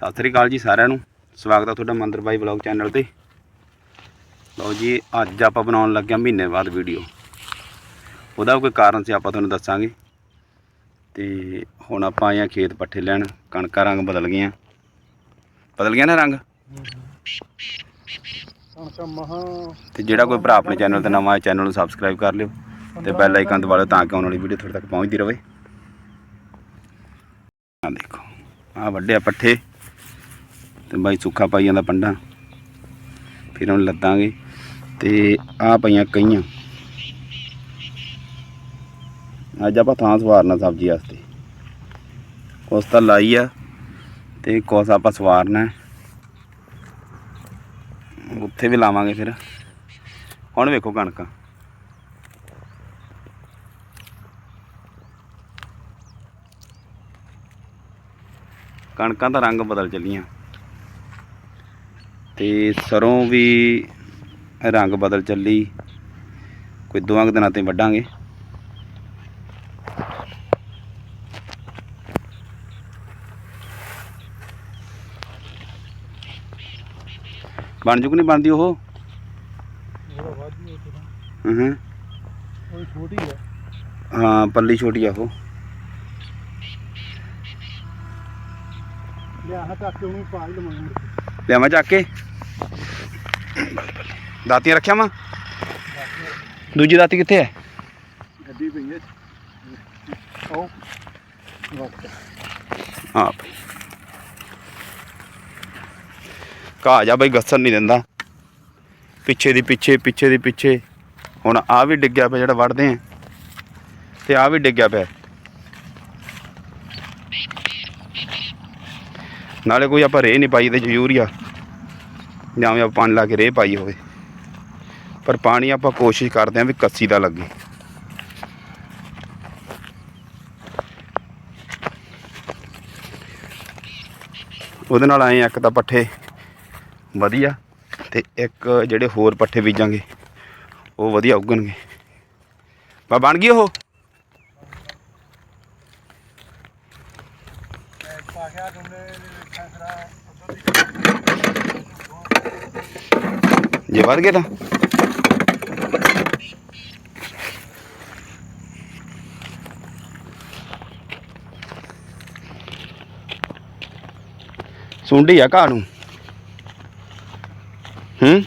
ਸਤਿ ਸ੍ਰੀ ਅਕਾਲ ਜੀ ਸਾਰਿਆਂ ਨੂੰ। ਸਵਾਗਤ ਹੈ ਤੁਹਾਡਾ ਮੰਦਰ ਬਾਈ ਵਲੌਗ ਚੈਨਲ ਤੇ। ਲਓ ਜੀ ਅੱਜ ਆਪਾਂ ਬਣਾਉਣ ਲੱਗਿਆ ਮਹੀਨੇ ਬਾਅਦ ਵੀਡੀਓ। ਉਹਦਾ ਕੋਈ ਕਾਰਨ ਸੀ ਆਪਾਂ ਤੁਹਾਨੂੰ ਦੱਸਾਂਗੇ। ਤੇ ਹੁਣ ਆਪਾਂ ਆਏ ਖੇਤ ਪੱਠੇ ਲੈਣ ਕਣਕਾਂ ਰੰਗ ਬਦਲ ਗਈਆਂ। ਬਦਲ ਗਿਆ ਨਾ ਰੰਗ? ਤੇ ਜਿਹੜਾ ਕੋਈ ਭਰਾ ਆਪਣੇ ਚੈਨਲ ਤੇ ਨਵਾਂ ਹੈ ਚੈਨਲ ਨੂੰ ਸਬਸਕ੍ਰਾਈਬ ਕਰ ਲਿਓ। ਤੇ ਬੈਲ ਆਈਕਨ ਦਬਾ ਲਿਓ ਤਾਂ ਕਿ ਆਉਣ ਵਾਲੀ ਵੀਡੀਓ ਤੁਹਾਡੇ ਤੱਕ ਪਹੁੰਚਦੀ ਰਹੇ। ਆ ਦੇਖੋ ਆ ਵੱਡੇ ਪੱਠੇ। ਤੇ ਬਾਈ ਸੁੱਖਾ ਪਾਈਆਂ ਦਾ ਪੰਡਾ। ਫਿਰ ਹੁਣ ਲੱਦਾਂਗੇ ਤੇ ਆ ਪਈਆਂ ਕਈਆਂ। ਅੱਜ ਆਪਾਂ ਥਾਂ ਸਵਾਰਨਾ ਸਬਜ਼ੀ ਵਾਸਤੇ। ਉਸ ਤਾਂ ਲਾਈ ਆ ਤੇ ਕੁਛ ਆਪਾਂ ਸਵਾਰਨਾ। ਉੱਥੇ ਵੀ ਲਾਵਾਂਗੇ ਫਿਰ। ਹੁਣ ਵੇਖੋ ਕਣਕਾਂ। ਕਣਕਾਂ ਦਾ ਰੰਗ ਬਦਲ ਚੱਲੀਆਂ। ਤੇ ਸਰੋਂ ਵੀ ਰੰਗ ਬਦਲ ਚੱਲੀ। ਕੋਈ ਦੋਵਾਂ ਕੁ ਦਿਨਾਂ ਤੇ ਵੱਢਾਂਗੇ। ਬਣ ਜੂ ਕਿ ਨਹੀਂ ਬਣਦੀ ਉਹ? ਹੈ ਹੂੰ। ਹੂੰ ਉਹ ਛੋਟੀ ਹੈ ਹਾਂ ਪੱਲੀ ਛੋਟੀ ਆ ਉਹ। ਲਿਆ ਹਾਂ ਤੱਕ ਉਹਨੂੰ ਪਾ ਹੀ ਲਵਾਂਗੇ। ਲਿਆਵਾਂ ਚੱਕ ਕੇ? ਦਾਤੀਆਂ ਰੱਖਿਆ ਵਾਂ ਦੂਜੀ ਦਾਤੀ ਕਿੱਥੇ ਹੈ? ਗੱਡੀ ਪਈ ਹੈ। ਉਹ ਹਾਂ। ਕਾ ਜਾ ਬਈ ਗੱਸਣ ਨਹੀਂ ਦਿੰਦਾ। ਪਿੱਛੇ ਦੀ ਪਿੱਛੇ ਪਿੱਛੇ ਦੀ ਪਿੱਛੇ। ਹੁਣ ਆ ਵੀ ਡਿੱਗਿਆ ਪਿਆ ਜਿਹੜਾ ਵੜਦੇ ਆ। ਤੇ ਆ ਵੀ ਡਿੱਗਿਆ ਪਿਆ। ਨਾਲੇ ਕੋਈ ਆਪਾਂ ਰੇ ਨਹੀਂ ਪਾਈ ਤੇ ਯੂਰੀਆ ਜਾਂ ਵੀ ਆਪਾਂ ਪਾਣੀ ਲਾ ਕੇ ਰੇਹ ਪਾਈ ਹੋਵੇ। ਪਰ ਪਾਣੀ ਆਪਾਂ ਕੋਸ਼ਿਸ਼ ਕਰਦੇ ਆਂ ਵੀ ਕੱਸੀ ਦਾ ਲੱਗੇ। ਉਹਦੇ ਨਾਲ ਆਏ ਇੱਕ ਤਾਂ ਪੱਠੇ ਵਧੀਆ ਤੇ ਇੱਕ ਜਿਹੜੇ ਹੋਰ ਪੱਠੇ ਬੀਜਾਂਗੇ, ਉਹ ਵਧੀਆ ਉੱਗਣਗੇ। ਬਾ, ਬਣ ਗਈ ਉਹ? ਜੇ ਵੱਧ ਗਏ ਤਾਂ? ਸੁੰਡੀ ਆ ਘਾਹ ਨੂੰ। ਹੂੰ?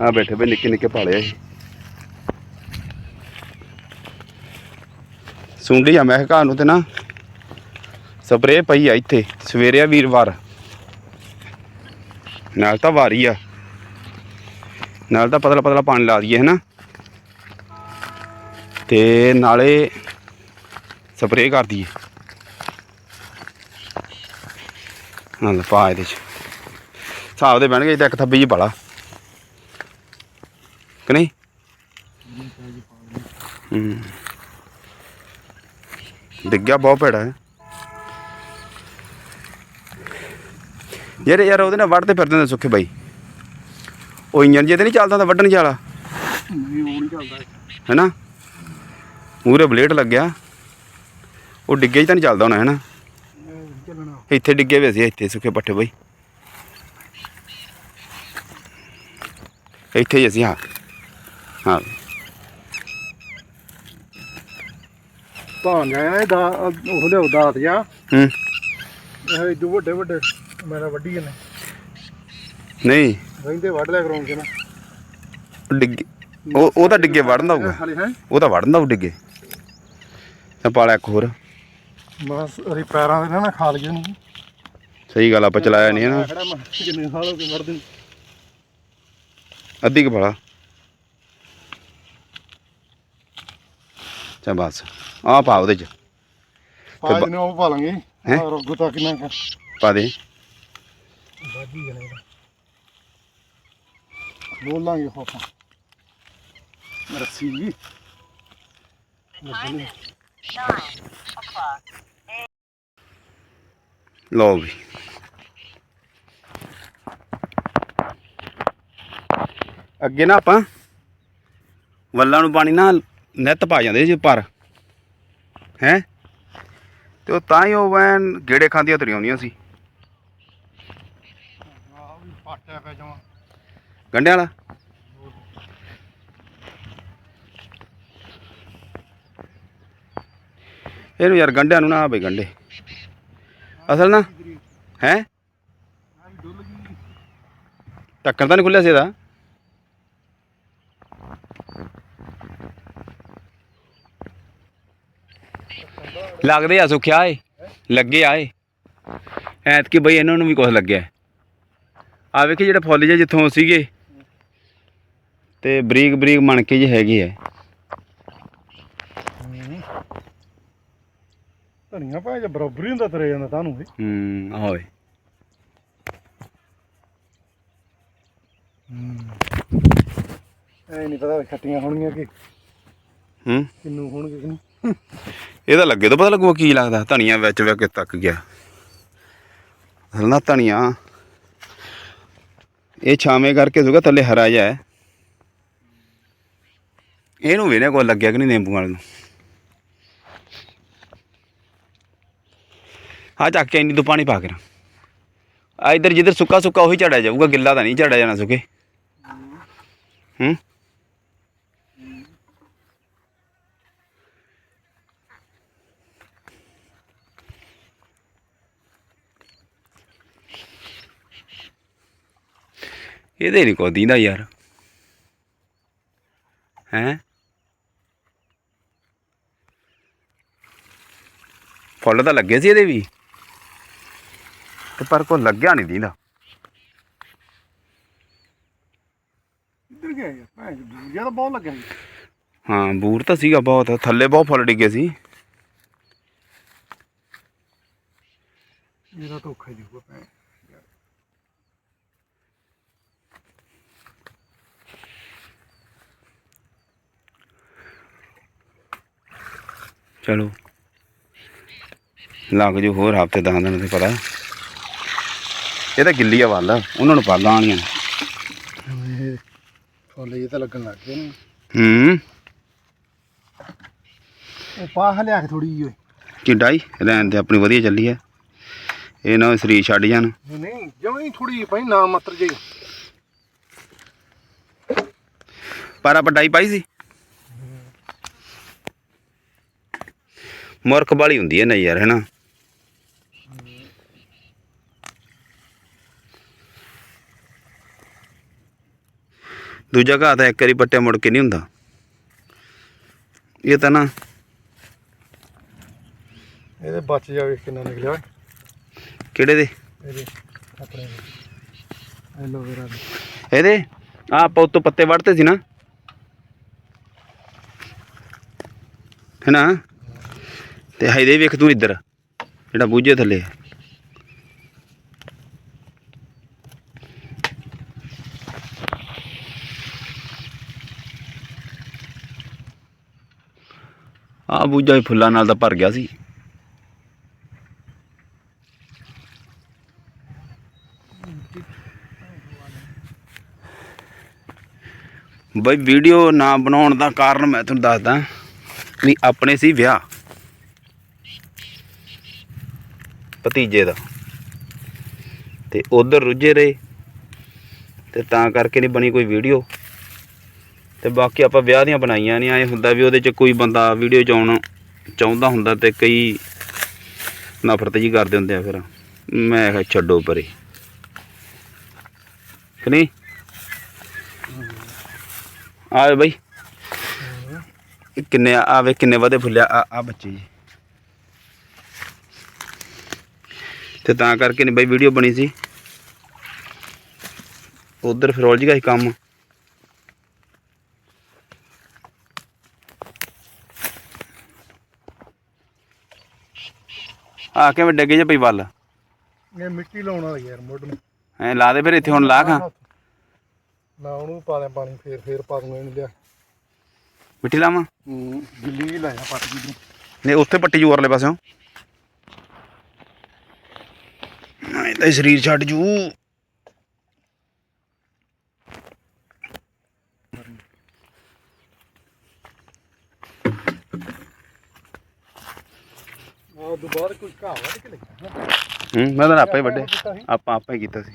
ਆ ਬੈਠੇ ਬਈ ਨਿੱਕੇ ਨਿੱਕੇ ਪਾਲੇ ਆ ਸੁੰਡੀ ਆ, ਮੈਂ ਕਿਹਾ ਘਾਹ ਨੂੰ ਤੇ ਨਾ ਸਪਰੇਅ ਪਈ ਆ ਇੱਥੇ, ਸਵੇਰੇ ਆ ਵੀਰਵਾਰ। ਨਾਲ ਤਾਂ ਵਾਰੀ ਆ। ਨਾਲ ਤਾਂ ਪਤਲਾ ਪਤਲਾ ਪਾਣੀ ਲਾ ਦਈਏ, ਹਨਾ? ਤੇ ਨਾਲੇ ਸਪਰੇਅ ਕਰ ਦਈਏ। ਹਾਂ ਪਾ ਇਹਦੇ ਚ। ਹਿਸਾਬ ਦੇ ਬਹਿਣਗੇ ਤਾਂ ਇੱਕ ਥੱਬੀ ਜੀ ਪਾਲਾ। ਕਿ ਨਹੀਂ? ਹੂੰ। ਡਿੱਗਿਆ ਬਹੁਤ ਭੈੜਾ ਹੈ। ਯਾਰ ਯਾਰ ਉਹਦੇ ਨਾਲ ਵੱਢਦੇ ਫਿਰਦੇ ਨੇ ਸੁੱਖੇ ਬਾਈ। ਉਹ ਇੰਜਨ ਜੇ ਤੇ ਨਹੀਂ ਚੱਲਦਾ ਤਾਂ ਵੱਢਣ ਵਾਲਾ। ਨਹੀਂ ਉਹ ਨਹੀਂ ਚੱਲਦਾ ਹੈਨਾ? ਮੂਰੇ ਬਲੇਡ ਲੱਗਿਆ। ਉਹ ਡਿੱਗੇ 'ਚ ਤਾਂ ਨਹੀਂ ਚੱਲਦਾ ਹੋਣਾ ਹੈਨਾ? ਇੱਥੇ ਡਿੱਗੇ ਵੇ ਸੀ ਇੱਥੇ ਸੁੱਕੇ ਪੱਠੇ ਬਾਈ। ਇੱਥੇ ਹੀ ਅਸੀਂ ਹਾਂ। ਹਾਂ। ਭਾਂ ਜਾਇਆ ਇਹ ਦਾ ਉਹ ਲਿਓ ਦਾਤ ਜਾ ਹੂੰ। ਇਹ ਇਦੋਂ ਵੱਡੇ ਵੱਡੇ ਮੇਰਾ ਵੱਡੀ ਨੇ। ਨਹੀਂ। ਰਹਿੰਦੇ ਵੱਢ ਲਿਆ ਕਰਾਉਂ ਕੇ ਨਾ ਡਿੱਗੇ। ਉਹ ਉਹ ਤਾਂ ਡਿੱਗੇ ਵੜਨ ਹੋਊਗਾ। ਹਾਲੇ ਹੈ ਉਹ ਤਾਂ ਵੜਨ ਉਹ ਡਿੱਗੇ। ਤੇ ਪਾਲਾ ਇੱਕ ਹੋਰ। ਬਸ ਅਰੇ ਪੈਰਾਂ ਦੇ ਨਾ ਨਾ ਖਾ ਲਈਏ ਨੂੰ ਸਹੀ ਗੱਲ ਆਪਾਂ ਚਲਾਇਆ ਨਹੀਂ ਹੈ ਨਾ। ਖੜਾ ਮੈਂ ਕਿੰਨੇ ਸਾਲ ਹੋ ਗਏ ਵੜਦੇ ਨੂੰ। ਅੱਧੀ ਕੁ ਪਾਲਾ ਚਾ ਬਸ। ਆ ਪਾ ਉਹਦੇ ਚ। ਪਾ ਜਨੇ ਉਹ ਪਾ ਲਾਂਗੇ। ਹੈਂ? ਹਾਂ ਰੋਗੋ ਤਾਂ ਕਿੰਨਾ ਕਰ ਪਾ ਦੇ। ਬਾਜੀ ਜਨੇ ਬੋਲਾਂਗੇ ਹੋਪਾ ਰੱਸੀ। ਜੀ ਲਓ ਵੀ। ਅੱਗੇ ਨਾ ਆਪਾਂ ਵੱਲਾਂ ਨੂੰ ਪਾਣੀ ਨਾ ਨਿੱਤ ਪਾ ਜਾਂਦੇ ਸੀ ਪਰ ਹੈ? ਤੇ ਉਹ ਤਾਂ ਹੀ ਉਹ ਵੈਨ ਗੇੜੇ ਖਾਂਦੀਆਂ ਤੁਰੀਆਂ ਆਉਂਦੀਆਂ ਸੀ। ਆਹ ਵੀ ਪਾਟਿਆ ਪੈ ਜਾਵਾਂ ਗੰਡਿਆਂ ਵਾਲਾ? ਇਹਨੂੰ ਯਾਰ ਗੰਡਿਆਂ ਨੂੰ ਨਾ ਆ ਬਈ ਗੰਡੇ। ਅਸਲ ਨਾ, ਹੈ? ਡੁੱਲ ਗਈ ਟੱਕਰ ਤਾਂ ਨਹੀਂ ਖੁੱਲਿਆ ਸੀ ਇਹਦਾ। ਲੱਗਦੇ ਆ ਸੁਖਿਆ ਏ ਲੱਗੇ ਆਏ ਐਤਕੀ ਬਈ ਇਹਨਾਂ ਨੂੰ ਵੀ ਕੁਝ ਲੱਗਿਆ ਆ ਵੇਖੀ ਜਿਹੜੇ ਫੁੱਲ ਜੇ ਜਿੱਥੋਂ ਸੀਗੇ ਤੇ ਬਰੀਕ ਬਰੀਕ ਮਣਕੇ ਜਿਹੇ ਹੈਗੇ ਆ। ਧਨੀਆ ਭਾਵੇਂ ਜੇ ਬਰਾਬਰ ਹੀ ਹੁੰਦਾ ਤਰੇ ਜਾਂਦਾ ਤੁਹਾਨੂੰ ਇਹ ਹੂੰ ਹੋਏ ਐ ਨਹੀਂ ਪਤਾ ਵੀ ਖੱਟੀਆਂ ਹੋਣਗੀਆਂ ਕਿ ਹੂੰ। ਕਿੰਨੂ ਹੋਣਗੇ ਕਿ ਨਹੀਂ। ਇਹਦਾ ਲੱਗੇ ਤਾਂ ਪਤਾ ਲੱਗੂਗਾ ਕੀ ਲੱਗਦਾ, ਧਨੀਆ ਵਿੱਚ ਵਿੱਚ ਕੇ ਤੱਕ ਗਿਆ। ਅਸਲ ਧਨੀਆ। ਇਹ ਛਾਵੇਂ ਕਰਕੇ ਸੁਗਾ ਥੱਲੇ ਹਰਾ ਜਿਹਾ ਹੈ। ਇਹਨੂੰ ਵੇਨੇ ਕੋਲ ਲੱਗਿਆ ਕਿ ਨਹੀਂ ਨਿੰਬੂ ਵਾਲੇ ਨੂੰ। ਆ ਚੱਕ ਕੇ ਇੰਨੀ ਤੋਂ ਪਾਣੀ ਪਾ ਕੇ ਨਾ ਆ ਇਧਰ ਜਿੱਧਰ ਸੁੱਕਾ ਸੁੱਕਾ ਉਹੀ ਝੜਿਆ ਜਾਊਗਾ, ਗਿੱਲਾ ਤਾਂ ਨਹੀਂ ਝੜਿਆ ਜਾਣਾ ਸੁਕੇ। ਹੂੰ? ਇਹਦੇ ਨਹੀਂ ਕੋ ਦੀਂਦਾ ਯਾਰ। ਹੈ? ਫੁੱਲ ਤਾਂ ਲੱਗੇ ਸੀ ਇਹਦੇ ਵੀ। ਤੇ ਪਰ ਕੋ ਲੱਗਿਆ ਨਹੀਂ ਦੀਂਦਾ। ਇੱਧਰ ਗਿਆ ਯਾਰ? ਭਾਵੇਂ ਦੂਜਿਆ ਤਾਂ ਬਹੁਤ ਲੱਗਿਆ ਸੀ। ਹਾਂ ਬੂਰ ਤਾਂ ਸੀਗਾ ਬਹੁਤ। ਥੱਲੇ ਬਹੁਤ ਫੁੱਲ ਡਿੱਗੇ ਸੀ। ਮੇਰਾ ਧੋਖਾ ਹੀ ਜੂਗਾ ਭਾਵੇਂ ਚਲੋ। ਲੱਗ ਜੋ ਹੋਰ ਹਫ਼ਤੇ ਦਸ ਦਿਨ ਤੇ ਪਤਾ। ਇਹ ਤਾਂ ਗਿੱਲੀ ਆ ਵੱਲ ਉਹਨਾਂ ਨੂੰ ਪਾਲਾਂ ਆਣੀਆਂ ਇਹ ਫੁੱਲ ਜੇ ਤਾਂ ਲੱਗਣ ਲੱਗ ਗਏ ਨੇ। ਹੂੰ। ਉਹ ਪਾਹ ਲਿਆ ਕੇ ਥੋੜੀ ਓਏ। ਤੇ ਆਪਣੀ ਵਧੀਆ ਚੱਲੀ ਹੈ ਇਹ ਨਾ ਸਰੀਰ ਛੱਡ ਜਾਣ। ਨਹੀਂ ਨਹੀਂ ਜਮੀ ਥੋੜੀ ਜਿਹੀ ਪਈ ਨਾ ਮਤਰ ਜੇ। ਪਰ ਆਪਾਂ ਡਾਈ ਪਾਈ ਸੀ? ਮੁਰਖ ਵਾਲੀ ਹੁੰਦੀ ਹੈ ਨਾ ਯਾਰ ਹੈਨਾ ਦੂਜਾ ਘਾਹ ਤਾਂ ਇੱਕ ਵਾਰੀ ਪੱਟਿਆ ਮੁੜ ਕੇ ਨਹੀਂ ਹੁੰਦਾ। ਇਹ ਤਾਂ ਨਾ ਇਹਦੇ ਬਚ ਜਾਵੇ ਕਿੰਨਾ ਨਿਕਲਿਆ ਕਿਹੜੇ ਦੇ? ਇਹਦੇ ਆਪਣੇ ਐਲੋਵੇਰਾ ਦੇ। ਇਹਦੇ? ਆ ਆਪਾਂ ਉੱਤੋਂ ਪੱਤੇ ਵੜਤੇ ਸੀ ਨਾ। ਹੈਨਾ ਤੇ ਇਹਦੇ ਵੇਖ ਤੂੰ ਇੱਧਰ, ਜਿਹੜਾ ਬੂਝੇ ਥੱਲੇ ਹੈ ਆ ਬੂਝਾ ਵੀ ਫੁੱਲਾਂ ਨਾਲ ਤਾਂ ਭਰ ਗਿਆ ਸੀ। ਬਈ ਵੀਡੀਓ ਨਾ ਬਣਾਉਣ ਦਾ ਕਾਰਨ ਮੈਂ ਤੁਹਾਨੂੰ ਦੱਸਦਾ ਵੀ ਆਪਣੇ ਸੀ ਵਿਆਹ। ਭਤੀਜੇ ਦਾ। ਤੇ ਉਧਰ ਰੁੱਝੇ ਰਹੇ। ਤੇ ਤਾਂ ਕਰਕੇ ਨਹੀਂ ਬਣੀ ਕੋਈ ਵੀਡੀਓ ਤੇ ਬਾਕੀ ਆਪਾਂ ਵਿਆਹ ਦੀਆਂ ਬਣਾਈਆਂ ਨਹੀਂ। ਆਏ ਹੁੰਦਾ ਵੀ ਉਹਦੇ 'ਚ ਕੋਈ ਬੰਦਾ ਵੀਡੀਓ 'ਚ ਆਉਣਾ ਚਾਹੁੰਦਾ ਹੁੰਦਾ ਤੇ ਕਈ ਨਫ਼ਰਤ ਜੀ ਕਰਦੇ ਹੁੰਦੇ ਆ ਫਿਰ। ਮੈਂ ਕਿਹਾ ਛੱਡੋ ਪਰੇ। ਕਿ ਨਹੀਂ? ਆਵੇ ਬਈ। ਕਿੰਨੇ ਆਵੇ ਕਿੰਨੇ ਵਧੇ ਫੁੱਲਿਆ ਆ ਆ ਬੱਚੇ ਜੀ। ਤੇ ਤਾਂ ਕਰਕੇ ਨਹੀਂ ਬਈ ਵੀਡੀਓ ਬਣੀ ਸੀ। ਉਧਰ ਫਿਰ ਉਲਝ ਗਿਆ ਸੀ ਕੰਮ। ਆ ਕਿਵੇਂ ਡੱਗੇ ਜੇ ਪਈ ਵੱਲ? ਇਹ ਮਿੱਟੀ ਲਾਉਣ ਵਾਲੀ ਯਾਰ ਮੁੱਢ ਨੂੰ। ਐ ਲਾ ਦੇ ਫਿਰ ਇੱਥੇ ਹੁਣ ਲਾ ਖਾਂ ਨਾ ਉਹਨੂੰ ਪਾ ਲਿਆ ਪਾਣੀ ਫੇਰ ਫੇਰ ਪਾ ਦੂੰਗਾ ਇਹਨੂੰ ਲਿਆ। ਮਿੱਟੀ ਲਾਵਾਂ? ਹੂੰ ਗਿੱਲੀ ਲਾਇਆ ਪੱਟ ਜੀ ਨੂੰ। ਨਹੀਂ ਉੱਥੇ ਪੱਟੀ ਜੂ ਉਰਲੇ ਪਾਸਿਓਂ। ਤਾਂ ਸਰੀਰ ਛੱਡ ਜੂ। ਮੈਂ ਤਾਂ ਆਪੇ ਵੱਡੇ ਆਪਾਂ ਆਪੇ ਕੀਤਾ ਸੀ।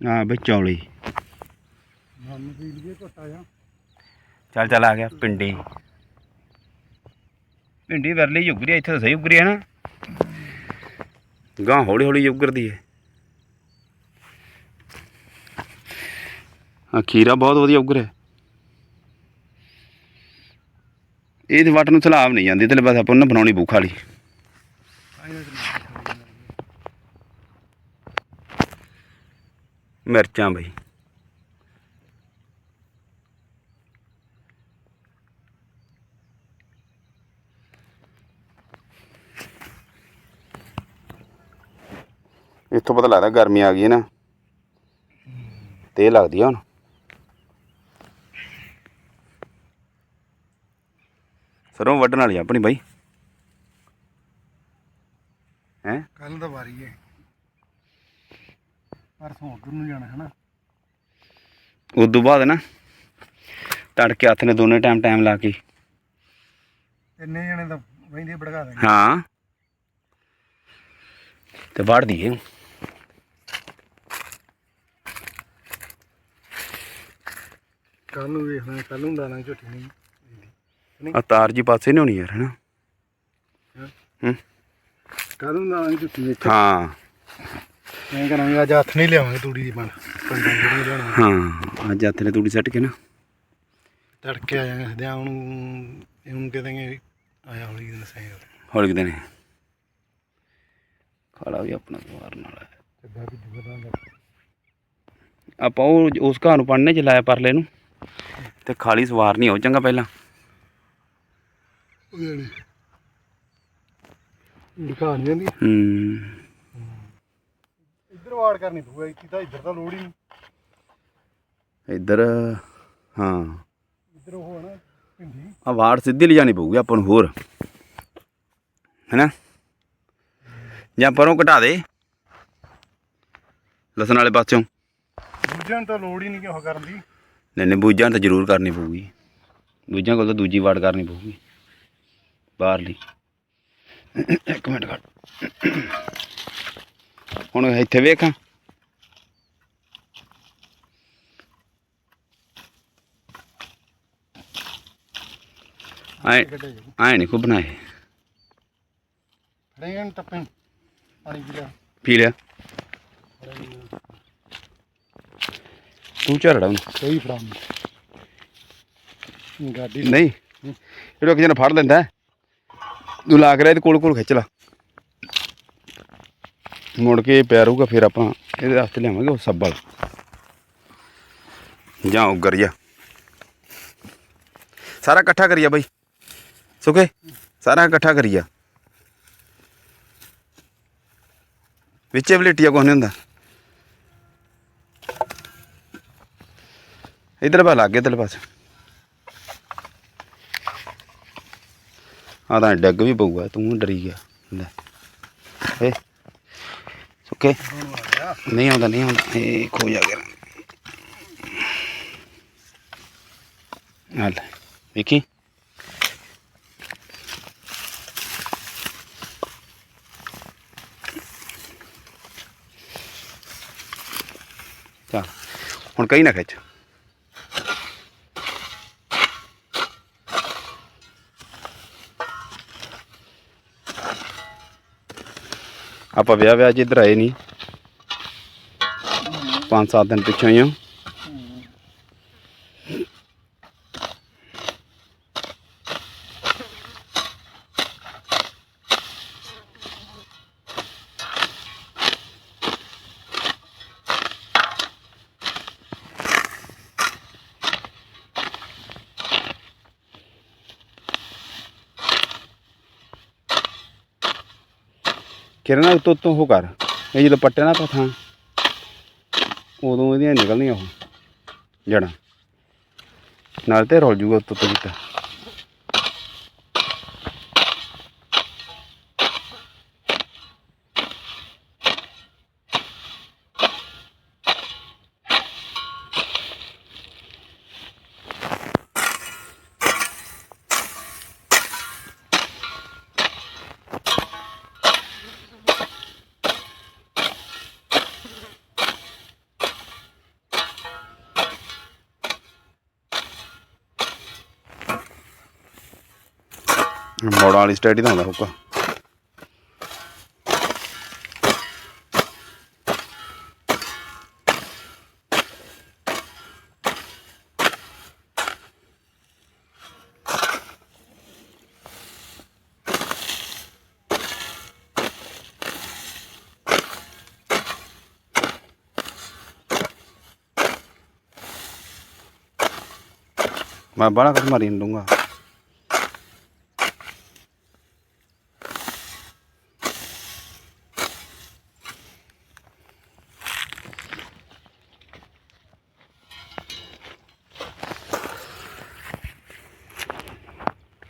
ਆ ਬਈ ਚੌਲੀ। ਚੱਲ ਚੱਲ ਆ ਗਿਆ ਪਿੰਡੀ। ਭਿੰਡੀ ਵਰਲੀ ਉਗਰੀ ਆ, ਇੱਥੇ ਤਾਂ ਸਹੀ ਉਗਰੀ ਹੈ ਨਾ। ਗਾਂ ਹੌਲੀ ਹੌਲੀ ਉਗਰਦੀ ਹੈ ਆ ਖੀਰਾ ਬਹੁਤ ਵਧੀਆ ਉਗਰਿਆ ਇਹਦੇ ਵੱਟ ਨੂੰ ਸਲਾਬ ਨਹੀਂ ਜਾਂਦੀ ਤੇ ਬਸ ਆਪਾਂ ਉਹਨਾਂ ਬਣਾਉਣੀ ਭੁੱਖ ਵਾਲੀ। ਮਿਰਚਾਂ ਬਈ। ਇੱਥੋਂ ਪਤਾ ਲੱਗਦਾ ਗਰਮੀ ਆ ਗਈ ਹੈ ਨਾ। ਤੇ ਲੱਗਦੀ ਆ ਹੁਣ। ਸਰੋਂ ਵੱਢਣ ਵਾਲੀ ਆ ਆਪਣੀ ਬਾਈ। ਹੈ? ਕੱਲ ਦਾ ਵਾਰੀ ਹੈ ਪਰਸੋਂ ਉਧਰ ਨੂੰ ਜਾਣਾ ਹੈ ਨਾ। ਉਦੋਂ ਬਾਅਦ ਨਾ ਤੜਕੇ ਹੱਥ ਨੇ ਦੋਨੇ ਟਾਈਮ ਟਾਈਮ ਲਾ ਕੇ। ਇੰਨੇ ਜਣੇ ਤਾਂ ਵਹਿੰਦੇ ਭੜਕਾ ਦੇਣਗੇ ਹਾਂ। ਤੇ ਵੜ ਦਈਏ ਕੱਲ ਨੂੰ ਵੇਖਣਾ ਕੱਲ ਨੂੰ ਦਾਣਾ ਝੋਟੀ ਨਹੀਂ ਆ ਤਾਰ ਜੀ ਪਾਸੇ ਨਹੀਂ ਹੋਣੀ ਯਾਰ ਹਨਾ? ਹੂੰ? ਕੱਲ ਨੂੰ ਦਾਣਾ ਝੋਟੀ ਵੇਖ। ਹਾਂ। ਮੈਂ ਕਰਾਂਗੇ ਅੱਜ ਹੱਥ ਨਹੀਂ ਲਿਆਵਾਂਗੇ ਤੂੜੀ ਦੀ ਬਣ। ਪੰਡਾਂ ਜਿਹੜੀ ਲਿਆਉਣਾ। ਹਾਂ ਅੱਜ ਹੱਥ ਨੇ ਤੂੜੀ ਸੱਟ ਕੇ ਨਾ। ਤੜਕੇ ਆ ਜਾਾਂਗੇ ਸਦਿਆਂ ਉਹਨੂੰ ਇਹਨੂੰ ਦਾਂਗੇ ਆਇਆ ਹੌਲੀ ਦਿਨ ਸਹੀ ਹੌਲੀ ਕਿਤੇ ਨੇ ਖਾਲਾ ਵੀ ਆਪਣਾ ਸਵਾਰ ਨਾਲ ਹੈ। ਤੇ ਬਾਕੀ ਜੁਗਦਾ ਦਾ। ਆਪਾਂ ਉਹ ਉਸ ਘਾਹ ਨੂੰ ਪੜਨੇ ਚ ਲਾਇਆ ਪਰਲੇ ਨੂੰ। ਤੇ ਖਾਲੀ ਸਵਾਰ ਨਹੀਂ ਹੋ ਚੰਗਾ ਪਹਿਲਾਂ। ਉਹ ਜਿਹੜੀ ਦਿਖਾ ਨਹੀਂ ਜਾਂਦੀ। ਹੂੰ। ਇੱਧਰ ਵਾੜ ਕਰਨੀ ਪਊਗਾ ਇੱਥੇ ਤਾਂ ਇੱਧਰ ਤਾਂ ਲੋੜ ਹੀ ਨਹੀਂ। ਇੱਧਰ ਹਾਂ। ਇੱਧਰ ਉਹ ਹੈ ਨਾ ਆ ਵਾੜ ਸਿੱਧੀ ਲਿਜਾਣੀ ਪਊਗੀ ਆਪਾਂ ਨੂੰ ਹੋਰ। ਹੈਨਾ? ਜਾਂ ਪਰੋਂ ਘਟਾ ਦੇ। ਲਸਣ ਵਾਲੇ ਪਾਸਿਓਂ। ਦੂਜਿਆਂ ਨੂੰ ਤਾਂ ਲੋੜ ਹੀ ਨਹੀਂ ਕਿਉਂ ਕਰਨ ਦੀ। ਨਹੀਂ ਨਹੀਂ ਬੂਜਾਂ ਤਾਂ ਜ਼ਰੂਰ ਕਰਨੀ ਪਊਗੀ। ਬੂਜਾਂ ਕੋਲ ਤਾਂ ਦੂਜੀ ਵਾੜ ਕਰਨੀ ਪਊਗੀ। ਬਾਹਰਲੀ। ਇੱਕ ਮਿੰਟ ਖੜ। ਹੁਣ ਇੱਥੇ ਵੇਖਾਂ। ਆਏ ਆਏ ਨਹੀਂ ਕੋ ਬਣਾਏ ਫੜੇਗਾ ਟੱਪੇ ਪਾਣੀ ਪੀ ਲਿਆ। ਪੀ ਲਿਆ। ਤੂੰ ਝਰੜਾ ਉਹਨੂੰ ਕੋਈ ਫੜਾਉਂ ਗਾਡੀ ਨਹੀਂ। ਇਹ ਲੋਕ ਜਨ ਫੜ ਲੈਂਦਾ। ਹੈ। ਤੂੰ ਲਾ ਕੇ ਰਿਹਾ ਇਹਦੇ ਕੋਲ ਕੋਲ ਖਿੱਚ ਲਾ। ਮੁੜ ਕੇ ਇਹ ਪਿਆ ਰਹੂਗਾ ਫਿਰ ਆਪਾਂ ਇਹਦੇ ਵਾਸਤੇ ਲਿਆਵਾਂਗੇ ਉਹ ਸੱਬਲ ਜਾਂ ਉਗਰ ਜਾ ਸਾਰਾ ਇਕੱਠਾ ਕਰੀਆ ਬਾਈ। ਸੁਕੇ ਸਾਰਾ ਇਕੱਠਾ ਕਰੀਆ। ਵਿੱਚੇ ਵਲੇਟੀਆ ਕੁਛ ਨਹੀਂ ਹੁੰਦਾ। ਇਧਰ ਪਾ ਲੱਗੇ ਇਧਰਲੇ ਪਾਸੇ। ਆ ਤਾਂ ਡੱਗ ਵੀ ਪਊਗਾ, ਤੂੰ ਡਰੀ ਗਿਆ। ਲੈ। ਏ ਸੁੱਕੇ ਨਹੀਂ ਆਉਂਦਾ ਨਹੀਂ ਆਉਂਦਾ। ਇਹ ਖੋ ਜਾ ਗਿਆ ਆ ਵੇਖੀ। ਚੱਲ, ਹੁਣ ਕਈ ਨਾ ਖਿੱਚ। ਆਪਾਂ ਵਿਆਹ ਵਿਆਹ 'ਚ ਇੱਧਰ ਆਏ ਨਹੀਂ ਪੰਜ ਸੱਤ ਦਿਨ ਪਿੱਛੋਂ ਹੀ ਆ। ਕਿਰਨਾ ਉੱਤੋਂ ਉੱਤੋਂ ਉਹ ਕਰ। ਇਹ ਜਦੋਂ ਪੱਟਿਆ ਨਾ ਪਥਾਂ ਉਦੋਂ ਇਹਦੀਆਂ ਨਿਕਲਣੀਆਂ ਉਹ, ਜੜਾਂ। ਨਾਲ ਤੇ ਰੁਲ ਜੂਗਾ ਉੱਤੋਂ ਤੋਂ ਕੀਤਾ ਮੋੜਾਂ ਵਾਲੀ ਸਟੇਡੀ ਦਾ ਹੁੰਦਾ ਹੁੱਕਾ ਮੈਂ ਬੜਾ ਕੁਝ ਮਾਰੀ ਨੂੰ